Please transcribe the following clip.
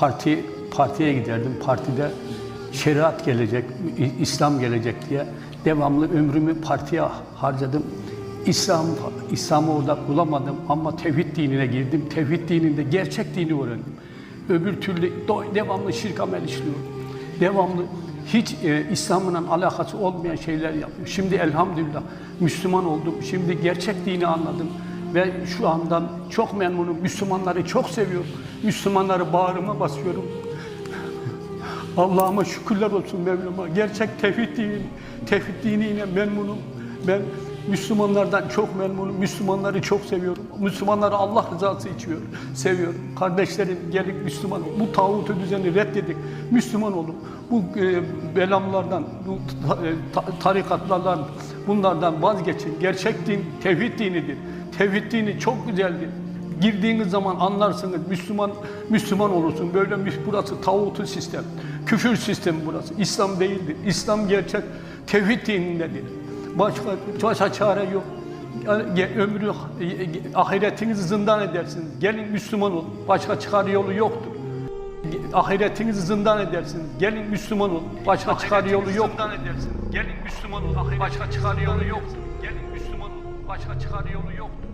parti partiye giderdim. Partide şeriat gelecek, İslam gelecek diye devamlı ömrümü partiye harcadım. İslam İslam'ı orada bulamadım ama tevhid dinine girdim. Tevhid dininde gerçek dini öğrendim. Öbür türlü devamlı şirk amel işliyorum. Devamlı hiç e, İslam'la alakası olmayan şeyler yapıyorum. Şimdi elhamdülillah Müslüman oldum. Şimdi gerçek dini anladım ve şu andan çok memnunum. Müslümanları çok seviyorum. Müslümanları bağrıma basıyorum. Allah'ıma şükürler olsun Mevlam'a. Gerçek tevhid dini, tevhid diniyle memnunum. Ben Müslümanlardan çok memnunum. Müslümanları çok seviyorum. Müslümanları Allah rızası için seviyorum. Kardeşlerim gelin Müslüman. Bu tağutu düzeni reddedik. Müslüman olun. Bu e, belamlardan, bu ta- e, ta- tarikatlardan, bunlardan vazgeçin. Gerçek din tevhid dinidir. Tevhid dini çok güzeldir. Girdiğiniz zaman anlarsınız Müslüman Müslüman olursun. Böyle mü- burası tağutu sistem. Küfür sistemi burası. İslam değildir. İslam gerçek tevhid dinindedir. Başka, başka çare yok. Ömrü ahiretinizi zindan edersiniz. Gelin Müslüman olun. Başka çıkar yolu yoktur. Ahiretinizi zindan edersiniz. Gelin Müslüman olun. Başka çıkar yolu yok. Zindan edersiniz. Gelin Müslüman olun. Başka çıkar yolu yoktur. Gelin Müslüman başka çıkar yolu yoktu.